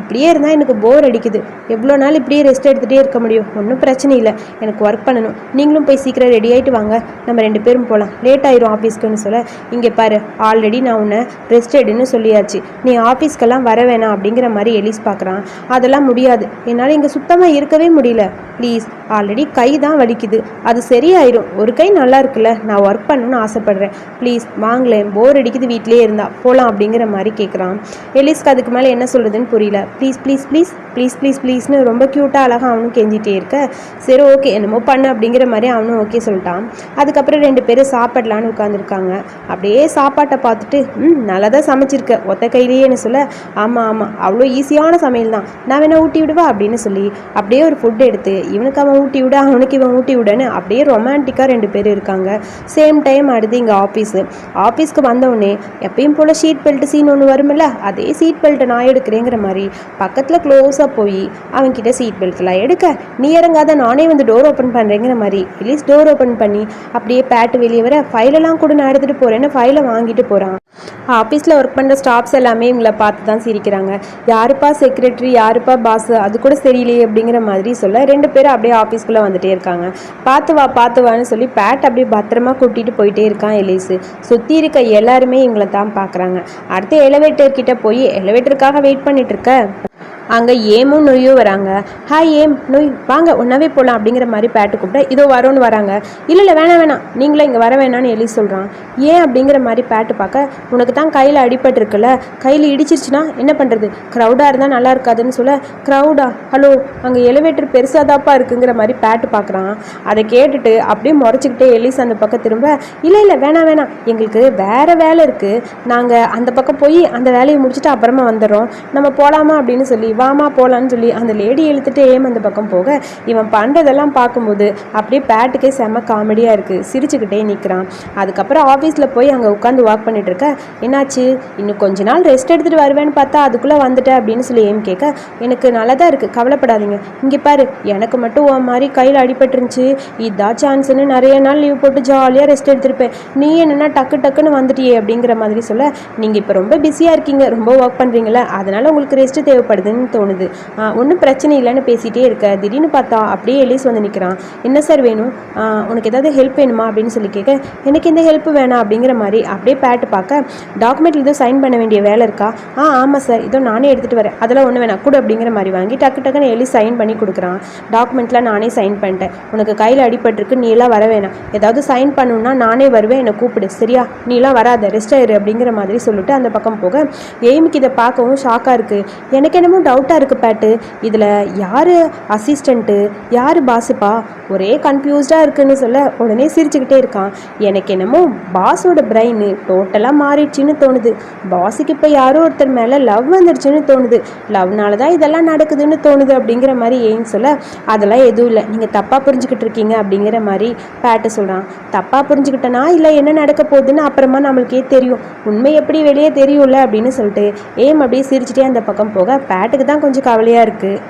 இப்படியே இருந்தால் எனக்கு போர் அடிக்குது. எவ்வளோ நாள் இப்படியே ரெஸ்ட் எடுத்துகிட்டே இருக்க முடியும்? ஒன்றும் பிரச்சனை பிரச்சனை இல்லை. எனக்கு ஒர்க் பண்ணணும். நீங்களும் போய் சீக்கிரம் ரெடி ஆகிட்டு வாங்க. நம்ம ரெண்டு பேரும் போகலாம் லேட் ஆயிரும் ஆஃபீஸ்க்குன்னு சொல்ல. இங்கே பாரு ஆல்ரெடி நான் உன்னை ரெஸ்ட் எடுன்னு சொல்லியாச்சு. நீ ஆஃபீஸ்க்கெல்லாம் வர வேணாம் அப்படிங்கிற மாதிரி எலிஸ் பார்க்குறான் அதெல்லாம் முடியாது. என்னால் இங்கே சுத்தமாக இருக்கவே முடியல. ப்ளீஸ் ஆல்ரெடி கை தான் வலிக்குது. அது சரியாயிடும் ஒரு கை நல்லா இருக்குல்ல நான் ஒர்க் பண்ணணும்னு ஆசைப்பட்றேன். ப்ளீஸ் வாங்களேன். போர் அடிக்குது வீட்டிலே இருந்தா. போகலாம் அப்படிங்கிற மாதிரி கேட்குறான் எலிஸ்க்கு அதுக்கு மேலே என்ன சொல்கிறதுன்னு புரியல. Please please please please please ப்ளீஸ்னு ரொம்ப க்யூட்டாக அழகாக அவனும் கெஞ்சிட்டே இருக்க. சரி ஓகே என்னமோ பண்ணு அப்படிங்கிற மாதிரி அவனும் ஓகே சொல்லிட்டான். அதுக்கப்புறம் ரெண்டு பேரும் சாப்பிடலான்னு உட்காந்துருக்காங்க அப்படியே சாப்பாட்டை பார்த்துட்டு ம் நல்லா தான் சமைச்சிருக்க. ஒத்த கையிலேயேன்னு சொல்ல ஆமாம் ஆமாம் அவ்வளோ ஈஸியான சமையல் தான். நான் வேணா ஊட்டி விடுவா? அப்படின்னு சொல்லி அப்படியே ஒரு ஃபுட் எடுத்து இவனுக்கு அவன் ஊட்டி விட அவனுக்கு இவன் ஊட்டி விடன்னு அப்படியே ரொமான்டிக்காக ரெண்டு பேர் இருக்காங்க. சேம் டைம் அடுத்து இங்கே ஆஃபீஸு ஆஃபீஸ்க்கு வந்தவுடனே எப்பயும் போல் ஷீட் பெல்ட் சீன் ஒன்று வருமில்ல அதே சீட் பெல்ட்டை நான் எடுக்கிறேங்கிற மாதிரி பக்கத்தில் க்ளோஸாக போய் அவன்கிட்ட சீட் பெல்ட்லாம் எடுக்க நீ இறங்காத நானே வந்து டோர் ஓப்பன் பண்ணுறேங்கிற மாதிரி எலிஸ் டோர் ஓப்பன் பண்ணி அப்படியே பேட்டு வெளியே வர ஃபைலெல்லாம் கூட நான் எடுத்துகிட்டு போகிறேன்னு ஃபைலை வாங்கிட்டு போகிறான் ஆஃபீஸில் ஒர்க் பண்ணுற ஸ்டாஃப்ஸ் எல்லாமே இவங்களை பார்த்து தான் சிரிக்கிறாங்க. யாருப்பா செக்ரட்டரி யாருப்பா பாஸ் அது கூட சரியில்லையே அப்படிங்கிற மாதிரி சொல்ல ரெண்டு பேரும் அப்படியே ஆஃபீஸ்க்குள்ளே வந்துகிட்டே இருக்காங்க. பார்த்து வா பார்த்து வான்னு சொல்லி பேட் அப்படியே பத்திரமா கூட்டிகிட்டு போயிட்டே இருக்கான் எலிஸு. சுற்றி இருக்க எல்லாருமே இவங்களை தான் பார்க்குறாங்க. அடுத்து எலவேட்டர் கிட்ட போய் எலவேட்டருக்காக வெயிட் பண்ணிட்டு இருக்க? அங்கே ஏமும் நொய்யும் வராங்க. ஹாய் ஏம் நொய் வாங்க ஒன்றாவே போகலாம் அப்படிங்கிற மாதிரி பேட்டு கூப்பிட்டா இதோ வரோன்னு வராங்க. இல்லை இல்லை வேணாம் வேணாம் நீங்களே இங்கே வர வேணாம்னு எலி சொல்கிறான் ஏன்? அப்படிங்கிற மாதிரி பேட்டு பார்க்க உனக்கு தான் கையில் அடிபட்டிருக்குல்ல கையில் இடிச்சிருச்சுன்னா என்ன பண்ணுறது க்ரௌடாக இருந்தால் நல்லா இருக்காதுன்னு சொல்ல க்ரௌடா ஹலோ அங்கே எலிவேட்டர் பெருசாதாப்பா இருக்குங்கிற மாதிரி பேட்டு பார்க்குறான். அதை கேட்டுட்டு அப்படியே முறைச்சிக்கிட்டே எலிஸ் அந்த பக்கம் திரும்ப இல்லை இல்லை வேணாம் வேணாம் எங்களுக்கு வேறு வேலை இருக்குது நாங்கள் அந்த பக்கம் போய் அந்த வேலையை முடிச்சுட்டு அப்புறமா வந்துடுறோம். நம்ம போகலாமா அப்படின்னு சொல்லி வாமா போகலான்னு சொல்லி அந்த லேடி இழுத்துட்டு ஏம் அந்த பக்கம் போக இவன் பண்ணுறதெல்லாம் பார்க்கும்போது அப்படியே பேட்டுக்கே செம காமெடியாக இருக்குது சிரிச்சுக்கிட்டே நிற்கிறான் அதுக்கப்புறம் ஆஃபீஸில் போய் அங்கே உட்காந்து வாக் பண்ணிட்டு இருக்க என்னாச்சு? இன்னும் கொஞ்ச நாள் ரெஸ்ட் எடுத்துகிட்டு வருவேன்னு பார்த்தா அதுக்குள்ளே வந்துட்டேன் அப்படின்னு சொல்லி ஏம் கேட்க எனக்கு நல்லா தான் இருக்குது கவலைப்படாதீங்க. இங்கே பாரு எனக்கு மட்டும் உன் மாதிரி கையில் அடிபட்டுருந்துச்சு. இதான் சான்ஸ்னு நிறைய நாள் லீவ் போட்டு ஜாலியாக ரெஸ்ட் எடுத்திருப்பேன். நீ என்னென்னா டக்கு டக்குன்னு வந்துட்டியே அப்படிங்கிற மாதிரி சொல்ல நீங்கள் இப்போ ரொம்ப பிஸியாக இருக்கீங்க. ரொம்ப ஒர்க் பண்ணுறீங்களா அதனால் உங்களுக்கு ரெஸ்ட் தேவைப்படுதுன்னு தோணுது. ஒன்றும் பிரச்சனை இல்லைன்னு பேசிகிட்டே இருக்க. திடீர்னு பார்த்தா அப்படியே எலிஸ் வந்து நிற்கிறான் என்ன சார் வேணும்? உனக்கு ஏதாவது ஹெல்ப் வேணுமா அப்படின்னு சொல்லி கேட்க எனக்கு எந்த ஹெல்ப் வேணாம் அப்படிங்கிற மாதிரி அப்படியே பேட்டு பார்க்க டாக்குமெண்ட் ஏதோ சைன் பண்ண வேண்டிய வேலை இருக்கா? ஆ ஆமாம் சார். இதோ நானே எடுத்துகிட்டு வரேன். அதெல்லாம் ஒன்று வேணாம். கூட அப்படிங்கிற மாதிரி வாங்கி டக்கு டக்குன்னு எலி சைன் பண்ணி கொடுக்குறான். டாக்குமெண்ட்லாம் நானே சைன் பண்ணிட்டேன். உனக்கு கையில் அடிபட்டிருக்கு. நீ எல்லாம் வர வேணாம். ஏதாவது சைன் பண்ணணும்னா நானே வருவேன். என்னை கூப்பிடு. சரியா? நீலாம் வராத. ரெஸ்ட் ஆயிரு அப்படிங்கிற மாதிரி சொல்லிட்டு அந்த பக்கம் போக எய்முக்கு இதை பார்க்கவும் ஷாக்காக இருக்குது எனக்கு என்னமோ டவுட்டாக இருக்குது பேட்டு. இதில் யார் அசிஸ்டண்ட்டு யார் பாஸுப்பா? ஒரே கன்ஃபியூஸ்டாக இருக்குன்னு சொல்ல உடனே சிரிச்சுக்கிட்டே இருக்கான். எனக்கு என்னமோ பாஸோட பிரெயின் டோட்டலாக மாறிடுச்சின்னு தோணுது. பாஸுக்கு இப்போ யாரோ ஒருத்தர் மேலே லவ் வந்துடுச்சுன்னு தோணுது. லவ்னால தான் இதெல்லாம் நடக்குதுன்னு தோணுது அப்படிங்கிற மாதிரி ஏன்னு சொல்ல அதெல்லாம் எதுவும் இல்லை. நீங்கள் தப்பாக புரிஞ்சுக்கிட்டு இருக்கீங்க அப்படிங்கிற மாதிரி பேட்டு சொல்கிறான் தப்பாக புரிஞ்சுக்கிட்டனா? இல்லை என்ன நடக்க போகுதுன்னு அப்புறமா நம்மளுக்கே தெரியும். உண்மை எப்படி வெளியே தெரியும்ல? அப்படின்னு சொல்லிட்டு ஏம் அப்படியே சிரிச்சுட்டே அந்த பக்கம் போக? பேட்டுக்கு தான் கொஞ்சம் கவலையாக இருக்குது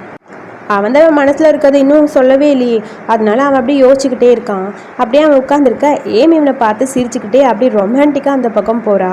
அவன் தான் அவன் மனசில் இருக்கிறது இன்னும் சொல்லவே இல்லையே. அதனால அவன் அப்படியே யோசிச்சுக்கிட்டே இருக்கான். அப்படியே அவன் உட்காந்துருக்க ஏம் இவனை பார்த்து சிரிச்சுக்கிட்டே அப்படியே ரொமான்டிக்காக அந்த பக்கம் போகிறா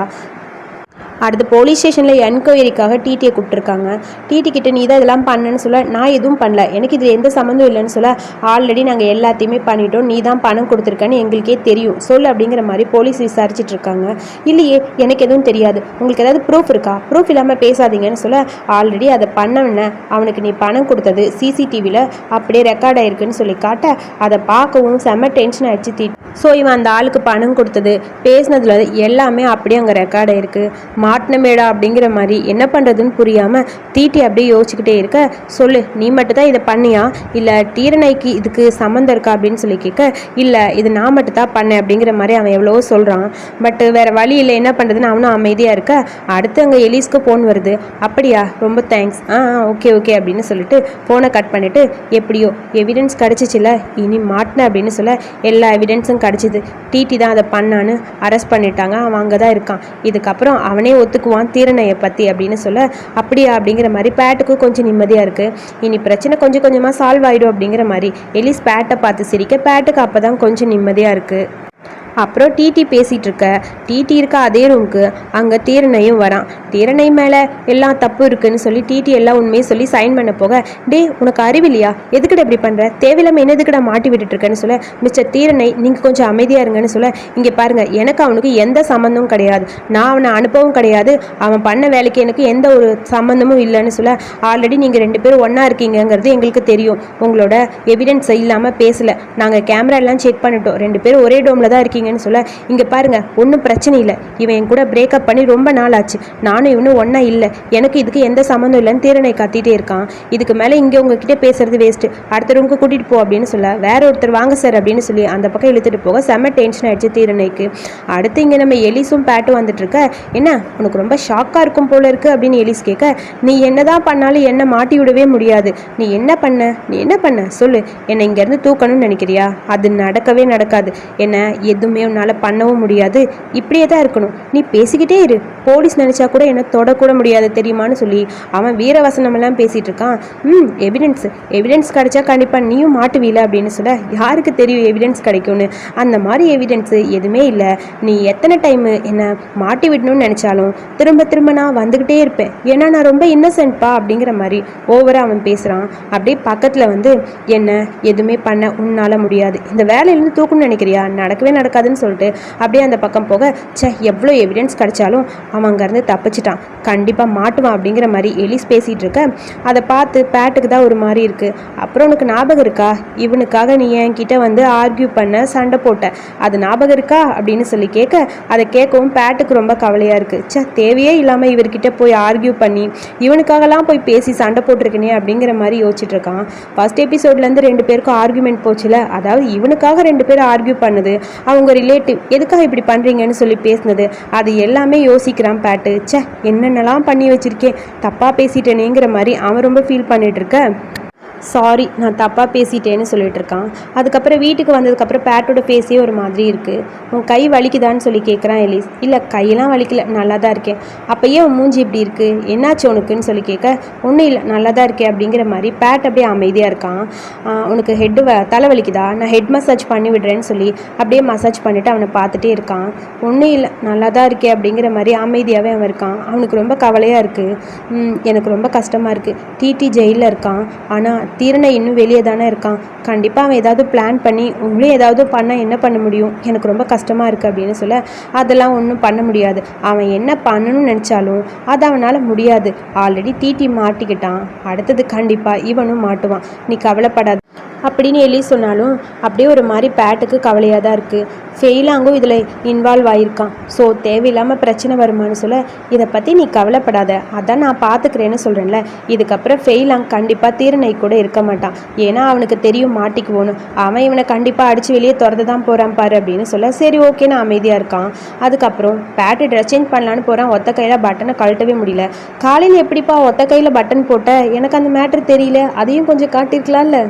அடுத்து போலீஸ் ஸ்டேஷனில் என்கொயரிக்காக டிடியை கூப்பிட்டுருக்காங்க. டிடி கிட்ட நீ தான் இதெல்லாம் பண்ணுன்னு சொல்ல. நான் எதுவும் பண்ணல. எனக்கு இதில் எந்த சம்மந்தம் இல்லைன்னு சொல்ல. ஆல்ரெடி நாங்கள் எல்லாத்தையுமே பண்ணிட்டோம். நீ தான் பணம் கொடுத்துருக்கன்னு எங்களுக்கே தெரியும். சொல்லு அப்படிங்கிற மாதிரி போலீஸ் விசாரிச்சுட்டு இருக்காங்க. இல்லையே எனக்கு எதுவும் தெரியாது. உங்களுக்கு ஏதாவது ப்ரூஃப் இருக்கா? ப்ரூஃப் இல்லாமல் பேசாதீங்கன்னு சொல்ல. ஆல்ரெடி அதை பண்ணவன அவனுக்கு நீ பணம் கொடுத்தது சிசிடிவியில் அப்படியே ரெக்கார்ட் ஆயிருக்குன்னு சொல்லி காட்ட அதை பார்க்கவும் செம்ம டென்ஷன் ஆயிடுச்சு தீ ஸோ இவன் அந்த ஆளுக்கு பணம் கொடுத்தது. பேசினதுல எல்லாமே அப்படியே அங்கே ரெக்கார்ட் ஆயிருக்கு. மாட்டினமேடா அப்படிங்கிற மாதிரி என்ன பண்ணுறதுன்னு புரியாமல் தீட்டி அப்படியே யோசிச்சுக்கிட்டே இருக்க. சொல்லு நீ மட்டும் தான் இதை பண்ணியா? இல்லை டீரனைக்கு இதுக்கு சம்மந்தம் இருக்கா அப்படின்னு சொல்லி கேட்க இல்லை இது நான் மட்டும் தான் பண்ணேன் அப்படிங்கிற மாதிரி அவன் எவ்வளவோ சொல்கிறான் பட் வேறு வழி இல்லை என்ன பண்ணுறதுன்னு அவனும் அமைதியாக இருக்க. அடுத்து அங்கே எலிஸ்க்கு ஃபோன் வருது. அப்படியா? ரொம்ப தேங்க்ஸ் ஆ ஓகே ஓகே அப்படின்னு சொல்லிட்டு ஃபோனை கட் பண்ணிவிட்டு எப்படியோ எவிடன்ஸ் கிடச்சிச்சில்ல இனி மாட்டின அப்படின்னு சொல்ல எல்லா எவிடன்ஸும் கிடச்சிது. டிடி தான் அதை பண்ணான்னு அரெஸ்ட் பண்ணிட்டாங்க. அவன் அங்கே தான் இருக்கான். இதுக்கப்புறம் அவனே ஒத்துக்குவான் தீரணையை பற்றி அப்படின்னு சொல்ல அப்படியா? அப்படிங்கிற மாதிரி பேட்டுக்கும் கொஞ்சம் நிம்மதியாக இருக்குது இனி பிரச்சனை கொஞ்சம் கொஞ்சமாக சால்வ் ஆகிடும் அப்படிங்கிற மாதிரி எலிஸ் பேட்டை பார்த்து சிரிக்க பேட்டுக்கு அப்போ தான் கொஞ்சம் நிம்மதியாக இருக்குது அப்புறம் டிடி பேசிகிட்டு இருக்க. டிடி இருக்க அதே ரூமுக்கு அங்கே தீரணையும் வரான். தீரனை மேலே எல்லாம் தப்பு இருக்குன்னு சொல்லி டிடி எல்லாம் உண்மையை சொல்லி சைன் பண்ண போக டே உனக்கு அறிவில்லையா எதுக்குடா இப்படி பண்ணுற தேவையில்லாமல் என்ன எதுக்குடா மாட்டி விட்டுட்டு இருக்கேன்னு சொல்ல மிஸ்டர் தீரனை நீங்கள் கொஞ்சம் அமைதியாக இருங்கன்னு சொல்ல இங்கே பாருங்கள் எனக்கு அவனுக்கு எந்த சம்மந்தமும் கிடையாது. நான் அவனை அனுப்பவும் கிடையாது. அவன் பண்ண வேலைக்கு எனக்கு எந்த ஒரு சம்மந்தமும் இல்லைன்னு சொல்ல ஆல்ரெடி நீங்கள் ரெண்டு பேரும் ஒன்றா இருக்கீங்கங்கிறது எங்களுக்கு தெரியும். உங்களோட எவிடன்ஸ் இல்லாமல் பேசலை. நாங்கள் கேமரா எல்லாம் செக் பண்ணிட்டோம். ரெண்டு பேரும் ஒரே டோமில் தான் இருக்கீங்க. இருக்கீங்கன்னு சொல்ல இங்கே பாருங்க ஒன்றும் பிரச்சனை இல்லை. இவன் என் கூட பிரேக்கப் பண்ணி ரொம்ப நாள் ஆச்சு நானும் இவனும் ஒன்றா இல்லை. எனக்கு இதுக்கு எந்த சம்மந்தம் இல்லைன்னு தீரனை கத்திட்டே இருக்கான். இதுக்கு மேலே இங்கே உங்ககிட்ட பேசுறது வேஸ்ட்டு அடுத்த ரூமுக்கு கூட்டிகிட்டு போ அப்படின்னு சொல்ல வேற ஒருத்தர் வாங்க சார் அப்படின்னு சொல்லி அந்த பக்கம் இழுத்துட்டு போக செம்ம டென்ஷன் ஆயிடுச்சு தீரனைக்கு. அடுத்து இங்கே நம்ம எலிஸும் பேட்டும் வந்துட்டு இருக்க என்ன உனக்கு ரொம்ப ஷாக்காக இருக்கும் போல இருக்கு அப்படின்னு எலிஸ் கேட்க நீ என்னதான் பண்ணாலும் என்ன மாட்டி விடவே முடியாது. நீ என்ன பண்ண? நீ என்ன பண்ண? சொல்லு. என்னை இங்கேருந்து தூக்கணும்னு நினைக்கிறியா? அது நடக்கவே நடக்காது. என்ன எதுவும் உன்னால் பண்ணவும் முடியாது. இப்படியே தான் இருக்கணும். நீ பேசிக்கிட்டே இரு. போலீஸ் நினச்சா கூட என்னை தொடக்கூட முடியாது தெரியுமான்னு சொல்லி. அவன் வீரவசனமெல்லாம் பேசிகிட்டு இருக்கான். ம் எவிடன்ஸ் எவிடன்ஸ் கிடைச்சா கண்டிப்பாக நீயும் மாட்டுவீல அப்படின்னு சொல்ல யாருக்கு தெரியும் எவிடன்ஸ் கிடைக்கும்னு? அந்த மாதிரி எவிடன்ஸு எதுவுமே இல்லை. நீ எத்தனை டைமு என்னை மாட்டி விடணும்னு நினச்சாலும் திரும்ப திரும்ப நான் வந்துக்கிட்டே இருப்பேன். ஏன்னா நான் ரொம்ப இன்னசென்ட்பா அப்படிங்கிற மாதிரி ஓவராக அவன் பேசுகிறான் அப்படியே பக்கத்தில் வந்து என்ன? எதுவுமே பண்ண உன்னால் முடியாது. இந்த வேலையிலேருந்து தூக்கணும்னு நினைக்கிறியா? நடக்கவே நடக்காது. கூடாதுன்னு சொல்லிட்டு அப்படியே அந்த பக்கம் போக ச்சே எவ்வளோ எவிடன்ஸ் கிடைச்சாலும் அவன் அங்கேருந்து தப்பிச்சிட்டான். கண்டிப்பாக மாட்டுவான் அப்படிங்கிற மாதிரி எலிஸ் பேசிகிட்டு இருக்க. அதை பார்த்து பேட்டுக்கு தான் ஒரு மாதிரி இருக்குது அப்புறம் உனக்கு ஞாபகம் இருக்கா? இவனுக்காக நீ என்கிட்ட வந்து ஆர்கியூ பண்ண சண்டை போட்ட. அது ஞாபகம் இருக்கா? அப்படின்னு சொல்லி கேட்க அதை கேட்கவும் பேட்டுக்கு ரொம்ப கவலையாக இருக்குது சே தேவையே இல்லாமல் இவர்கிட்ட போய் ஆர்கியூ பண்ணி இவனுக்காகலாம் போய் பேசி சண்டை போட்டிருக்கனே அப்படிங்கிற மாதிரி யோசிச்சுட்டு இருக்கான். ஃபர்ஸ்ட் எபிசோட்லேருந்து ரெண்டு பேருக்கும் ஆர்கியூமெண்ட் போச்சுல. அதாவது இவனுக்காக ரெண்டு பேரும் ஆர்கியூ பண்ணுது. அவங்க ரிலேட்டிவ் எதுக்காக இப்படி பண்ணுறீங்கன்னு சொல்லி பேசுனது? அது எல்லாமே யோசிக்கிறான் பேட்டு. ச்சே என்னென்னலாம் பண்ணி வச்சிருக்கேன் தப்பாக பேசிட்டேனேங்கிற மாதிரி அவன் ரொம்ப ஃபீல் பண்ணிட்டு இருக்க. சாரி நான் தப்பாக பேசிட்டேன்னு சொல்லிட்டு இருக்கான். அதுக்கப்புறம் வீட்டுக்கு வந்ததுக்கப்புறம் பேட்டோட ஃபேஸே ஒரு மாதிரி இருக்குது உன் கை வலிக்குதான்னு சொல்லி கேட்குறான் எலிஸ் இல்லை கையெல்லாம் வலிக்கல. நல்லா தான் இருக்கேன். அப்போ ஏன் உன் மூஞ்சி இப்படி இருக்குது என்னாச்சு உனக்குன்னு சொல்லி கேட்க ஒன்றும் இல்லை நல்லா தான் இருக்கேன் அப்படிங்கிற மாதிரி பேட் அப்படியே அமைதியாக இருக்கான். உனக்கு ஹெட்டு வ தலை வலிக்குதா? நான் ஹெட் மசாஜ் பண்ணி விடுறேன்னு சொல்லி அப்படியே மசாஜ் பண்ணிவிட்டு அவனை பார்த்துட்டே இருக்கான். ஒன்றும் இல்லை நல்லா தான் இருக்கே அப்படிங்கிற மாதிரி அமைதியாகவே அவன் இருக்கான். அவனுக்கு ரொம்ப கவலையாக இருக்குது எனக்கு ரொம்ப கஷ்டமாக இருக்குது டிடி ஜெயிலில் இருக்கான். ஆனால் தீரனை இன்னும் வெளியே தானே இருக்கான். கண்டிப்பாக அவன் ஏதாவது பிளான் பண்ணி உங்களையும் ஏதாவது பண்ணால் என்ன பண்ண முடியும்? எனக்கு ரொம்ப கஷ்டமாக இருக்குது அப்படின்னு சொல்ல அதெல்லாம் ஒன்றும் பண்ண முடியாது. அவன் என்ன பண்ணணும்னு நினச்சாலும் அது அவனால் முடியாது. ஆல்ரெடி தீட்டி மாட்டிக்கிட்டான். அடுத்தது கண்டிப்பாக இவனும் மாட்டுவான். நீ கவலைப்படாத. அப்படின்னு எலி சொன்னாலும் அப்படியே ஒரு மாதிரி பேட்டுக்கு கவலையாக தான் இருக்குது ஃபெயிலாங்கும் இதில் இன்வால்வ் ஆகியிருக்கான் ஸோ தேவையில்லாமல் பிரச்சனை வருமான்னு சொல்ல இதை பற்றி நீ கவலைப்படாத. அதான் நான் பார்த்துக்கிறேன்னு சொல்கிறேன்ல இதுக்கப்புறம் ஃபெயிலாங் கண்டிப்பாக தீரனை கூட இருக்க மாட்டான். ஏன்னா அவனுக்கு தெரியும் மாட்டிக்குவோன்னு அவன் இவனை கண்டிப்பாக அடித்து வெளியே திறந்து தான் போகிறான் பாரு அப்படின்னு சொல்ல சரி ஓகே நான் அமைதியாக இருக்கான். அதுக்கப்புறம் பேட்டு ட்ரெஸ் சேஞ்ச் பண்ணலான்னு போகிறான் ஒத்த கையில் பட்டனை கழட்டவே முடியல. காலையில் எப்படிப்பா ஒத்த கையில் பட்டன் போட்ட? எனக்கு அந்த மேட்ரு தெரியல. அதையும் கொஞ்சம் காட்டியிருக்கலாம்ல.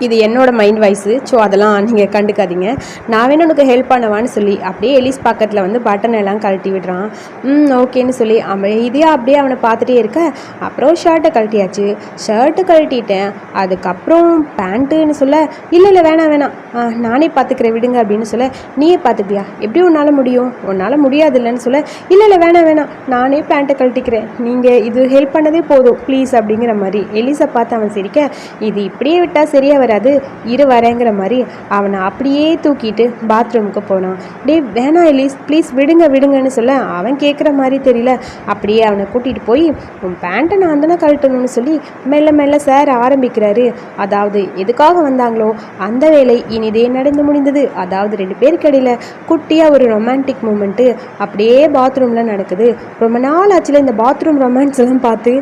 இது என்னோட மைண்ட் வாய்ஸு ஸோ அதெல்லாம் நீங்கள் கண்டுக்காதீங்க. நான் வேணும் உனக்கு ஹெல்ப் பண்ணவான்னு சொல்லி அப்படியே எலிஸ் பாக்கெட்டில் வந்து பட்டன் எல்லாம் கழட்டி விடுறான். ம் ஓகேன்னு சொல்லி அமைதியாக அப்படியே அவனை பார்த்துட்டே இருக்க? அப்புறம் ஷர்ட்டை கழட்டியாச்சு. ஷர்ட்டு கழட்டிட்டேன். அதுக்கப்புறம் பேண்ட்டுன்னு சொல்ல இல்லை இல்லை வேணாம் வேணாம். ஆ, நானே பார்த்துக்கிறேன் விடுங்க அப்படின்னு சொல்ல நீயே பார்த்துப்பியா? எப்படி உன்னால் முடியும்? உன்னால் முடியாது இல்லைன்னு சொல்ல இல்லை இல்லை வேணாம் வேணாம். நானே பேண்ட்டை கழட்டிக்கிறேன். நீங்கள் இது ஹெல்ப் பண்ணதே போதும். ப்ளீஸ் அப்படிங்கிற மாதிரி எலிஸை பார்த்து அவன் சிரிக்க இது இப்படியே விட்டால் சரியாக வராது இரு வரேங்கிற மாதிரி அவனை அப்படியே தூக்கிட்டு பாத்ரூமுக்கு போனான். டேய் வேணாம் எலிஸ் ப்ளீஸ் விடுங்க விடுங்கன்னு சொல்ல அவன் கேட்குற மாதிரி தெரியல. அப்படியே அவனை கூட்டிகிட்டு போய் உன் பேண்ட்டை நான் தானே கழட்டணும்னு சொல்லி மெல்ல மெல்ல சார் ஆரம்பிக்கிறாரு. அதாவது எதுக்காக வந்தாங்களோ அந்த வேலை இனிதே நடந்து முடிந்தது. அதாவது ரெண்டு பேருக்கு இடையில குட்டியாக ஒரு ரொமான்டிக் மூமெண்ட்டு அப்படியே பாத்ரூமில் நடக்குது. ரொம்ப நாள் ஆச்சுல இந்த பாத்ரூம் ரொமான்ஸ் எல்லாம் பார்த்து.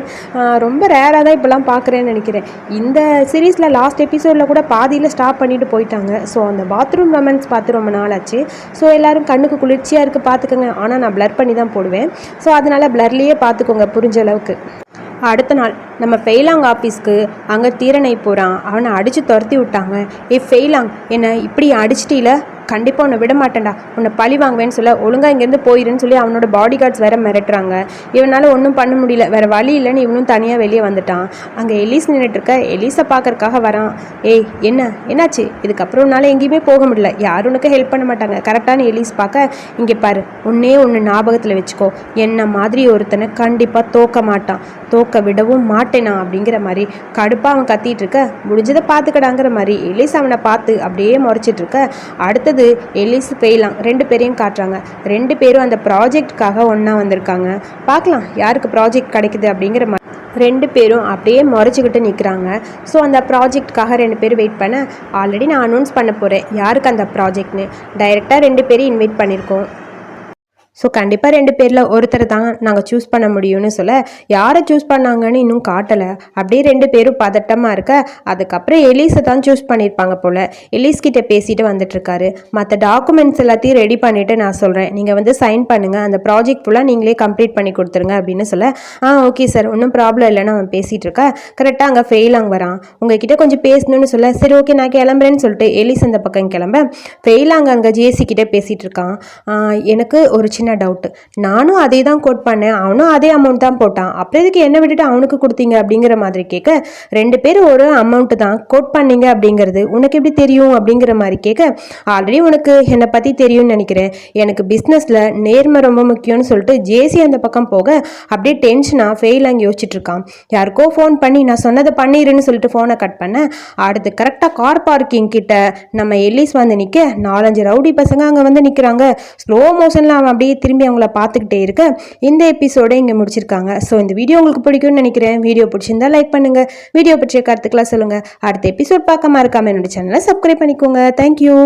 ரொம்ப ரேராக தான் இப்போலாம் பார்க்குறேன்னு நினைக்கிறேன். இந்த சீரீஸில் லாஸ்ட் எபிசோடில் கூட பாதியில் ஸ்டாப் பண்ணிட்டு போயிட்டாங்க. ஸோ அந்த பாத்ரூம் ரொமான்ஸ் பார்த்து ரொம்ப நாள் ஆச்சு ஸோ எல்லோரும் கண்ணுக்கு குளிர்ச்சியாக இருக்குது பார்த்துக்கோங்க. ஆனால் நான் ப்ளர் பண்ணி தான் போடுவேன். ஸோ அதனால் ப்ளர்லேயே பார்த்துக்கோங்க புரிஞ்ச அளவுக்கு. அடுத்த நாள் நம்ம ஃபெயிலாங் ஆஃபீஸ்க்கு அங்கே தீரனை போகிறான் அவனை அடித்து துரத்தி விட்டாங்க. ஏ ஃபெயிலாங் என்னை இப்படி அடிச்சிட்டீல? கண்டிப்பாக உன்னை விட மாட்டேன்டா. உன்னை பழி வாங்குவேன்னு சொல்ல ஒழுங்காக இங்கேருந்து போயிருன்னு சொல்லி அவனோட பாடி கார்ட்ஸ் வேற மிரட்டுறாங்க. இவனால் ஒன்றும் பண்ண முடியல. வேற வழி இல்லைன்னு இவனும் தனியாக வெளியே வந்துட்டான். அங்கே எலிஸ் நின்றுட்டு இருக்க எலிஸை பார்க்கறக்காக வரான். ஏய் என்ன? என்னாச்சு? இதுக்கப்புறம் உன்னால் எங்கேயுமே போக முடியல. யாரும் உனக்கு ஹெல்ப் பண்ண மாட்டாங்க. கரெக்டான எலிஸ் பார்க்க இங்கே பாரு. உன்னே ஒன்று ஞாபகத்தில் வச்சுக்கோ. என்ன மாதிரி ஒருத்தனை கண்டிப்பாக தோக்க மாட்டான். தோக்க விடவும் மாட்டேனா அப்படிங்கிற மாதிரி. கடுப்பாக அவன் கத்திட்டு இருக்க. முடிஞ்சதை பார்த்துக்கடாங்கிற மாதிரி. எலிஸ் அவனை பார்த்து அப்படியே முறைச்சிட்டு இருக்க. அடுத்தது எலிஸ் பெய்லாம் ரெண்டு பேரையும் காட்டுறாங்க. ரெண்டு பேரும் அந்த ப்ராஜெக்ட்காக ஒன்றா வந்திருக்காங்க. பார்க்கலாம் யாருக்கு ப்ராஜெக்ட் கிடைக்குது அப்படிங்கிற மாதிரி ரெண்டு பேரும் அப்படியே முறைச்சிக்கிட்டு நிற்கிறாங்க ஸோ அந்த ப்ராஜெக்ட்காக ரெண்டு பேரும் வெயிட் பண்ண ஆல்ரெடி நான் அனௌன்ஸ் பண்ண போகிறேன் யாருக்கு அந்த ப்ராஜெக்ட்னு டைரெக்டாக ரெண்டு பேரும் இன்வைட் பண்ணியிருக்கோம் ஸோ கண்டிப்பாக ரெண்டு பேரில் ஒருத்தரை தான் நாங்கள் சூஸ் பண்ண முடியும்னு சொல்ல யாரை சூஸ் பண்ணாங்கன்னு இன்னும் காட்டலை. அப்படியே ரெண்டு பேரும் பதட்டமாக இருக்க அதுக்கப்புறம் எலீஸை தான் சூஸ் பண்ணியிருப்பாங்க போல். எலீஸ் கிட்டே பேசிட்டு வந்துட்டுருக்காரு. மற்ற டாக்குமெண்ட்ஸ் எல்லாத்தையும் ரெடி பண்ணிவிட்டு நான் சொல்கிறேன் நீங்கள் வந்து சைன் பண்ணுங்கள் அந்த ப்ராஜெக்ட் ஃபுல்லாக நீங்களே கம்ப்ளீட் பண்ணி கொடுத்துருங்க அப்படின்னு சொல்ல ஆ ஓகே சார் ஒன்றும் ப்ராப்ளம் இல்லைன்னு அவன் பேசிகிட்டு இருக்க கரெக்டாக அங்கே ஃபெயில் அங்கே வரான். உங்ககிட்ட கொஞ்சம் பேசணும்னு சொல்ல சரி ஓகே நான் கிளம்புறேன்னு சொல்லிட்டு எலிஸ் அந்த பக்கம் கிளம்ப. ஃபெயில் அங்கே அங்கே ஜேசி கிட்டே பேசிகிட்டு இருக்கான். எனக்கு ஒரு சின்ன டவுட்டு நானும் அதே தான் கோட் பண்ணேன். அவனும் அதே அமௌண்ட் தான் போட்டான். அப்புறம் இதுக்கு என்ன விட்டுட்டு அவனுக்கு கொடுத்தீங்க அப்படிங்கிற மாதிரி கேட்க ரெண்டு பேரும் ஒரு அமௌண்ட்டு தான் கோட் பண்ணீங்க அப்படிங்கிறது உனக்கு எப்படி தெரியும் அப்படிங்கிற மாதிரி கேட்க ஆல்ரெடி உனக்கு என்னை பற்றி தெரியும்னு நினைக்கிறேன். எனக்கு பிஸ்னஸில் நேர்மை ரொம்ப முக்கியம்னு சொல்லிட்டு ஜேசி அந்த பக்கம் போக அப்படியே டென்ஷனாக ஃபெயில் அங்கே யோசிச்சுட்டு இருக்கான். யாருக்கோ ஃபோன் பண்ணி நான் சொன்னதை பண்ணிடுன்னு சொல்லிட்டு ஃபோனை கட் பண்ண அடுத்து கரெக்டாக கார் பார்க்கிங் கிட்ட நம்ம எல்லிஸ் வந்து நிற்க நாலஞ்சு ரவுடி பசங்க அங்கே வந்து நிற்கிறாங்க ஸ்லோ மோஷனில் அவன் அப்படியே திரும்பி அவங்கள பார்த்துக்கிட்டே இருக்க இந்த எபிசோடை இங்கே முடிச்சிருக்காங்க. ஸோ இந்த வீடியோ உங்களுக்கு பிடிக்கும்னு நினைக்கிறேன். வீடியோ பிடிச்சிருந்தா லைக் பண்ணுங்கள் வீடியோ பற்றிய கருத்துக்களை சொல்லுங்கள் அடுத்த எபிசோட் பார்க்காம இருக்காமல் என்னோட சேனலை சப்ஸ்கிரைப் பண்ணிக்கோங்க. தேங்க்யூ